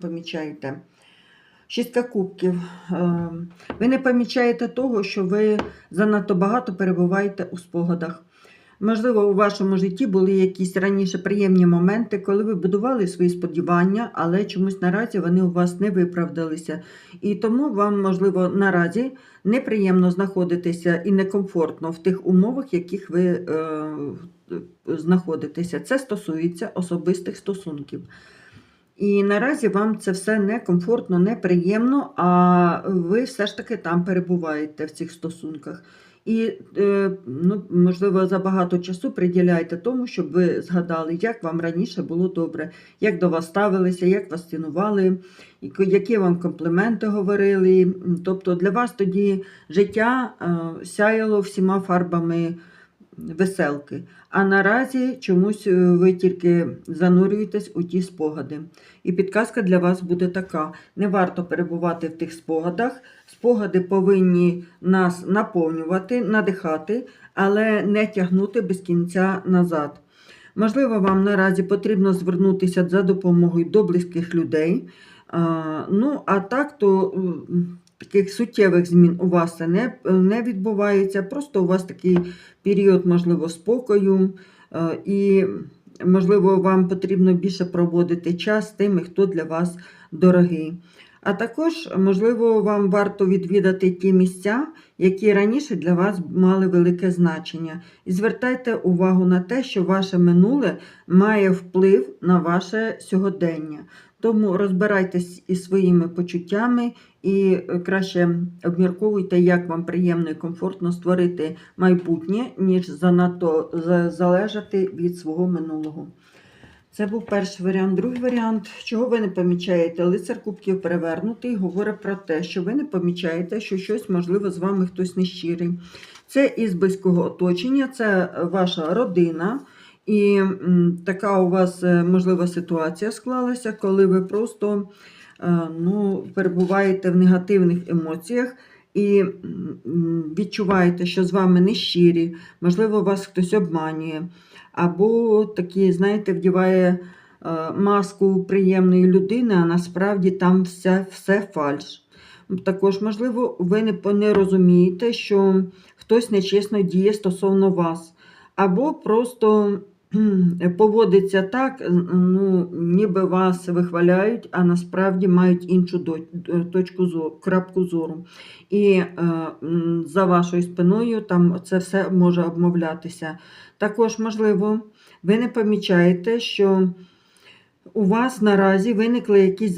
помічаєте. Шістка кубків. Е, Ви не помічаєте того, що ви занадто багато перебуваєте у спогадах. Можливо, у вашому житті були якісь раніше приємні моменти, коли ви будували свої сподівання, але чомусь наразі вони у вас не виправдалися. І тому вам, можливо, наразі неприємно знаходитися і некомфортно в тих умовах, в яких ви е, знаходитеся. Це стосується особистих стосунків. І наразі вам це все некомфортно, неприємно, а ви все ж таки там перебуваєте в цих стосунках. І, е, ну, можливо, забагато часу приділяєте тому, щоб ви згадали, як вам раніше було добре, як до вас ставилися, як вас цінували, які вам компліменти говорили. Тобто для вас тоді життя е, сяяло всіма фарбами веселки. А наразі чомусь е, ви тільки занурюєтесь у ті спогади. І підказка для вас буде така: не варто перебувати в тих спогадах. Спогади повинні нас наповнювати, надихати, але не тягнути без кінця назад. Можливо, вам наразі потрібно звернутися за допомогою до близьких людей. Ну, а так, то таких суттєвих змін у вас це не, не відбувається. Просто у вас такий період, можливо, спокою. е, І, можливо, вам потрібно більше проводити час з тими, хто для вас дорогий. А також, можливо, вам варто відвідати ті місця, які раніше для вас мали велике значення. І звертайте увагу на те, що ваше минуле має вплив на ваше сьогодення. Тому розбирайтесь із своїми почуттями і е, краще обмірковуйте, як вам приємно і комфортно створити майбутнє, ніж занадто залежати від свого минулого. Це був перший варіант. Другий варіант, чого ви не помічаєте, лицар кубків перевернутий, говорить про те, що ви не помічаєте, що щось, можливо, з вами хтось нещирий. Це із близького оточення, це ваша родина. І така у вас, е, можлива, ситуація склалася, коли ви просто е, ну, перебуваєте в негативних емоціях і відчуваєте, що з вами нещирі, можливо, вас хтось обманює, або такі, знаєте, вдіває е, маску приємної людини, а насправді там все, все фальш. Також, можливо, ви не, не розумієте, що хтось нечесно діє стосовно вас, або просто поводиться так, ну, ніби вас вихваляють, а насправді мають іншу точку зору, крапку зору. І е, за вашою спиною там це все може обмовлятися. Також, можливо, ви не помічаєте, що у вас наразі виникли якісь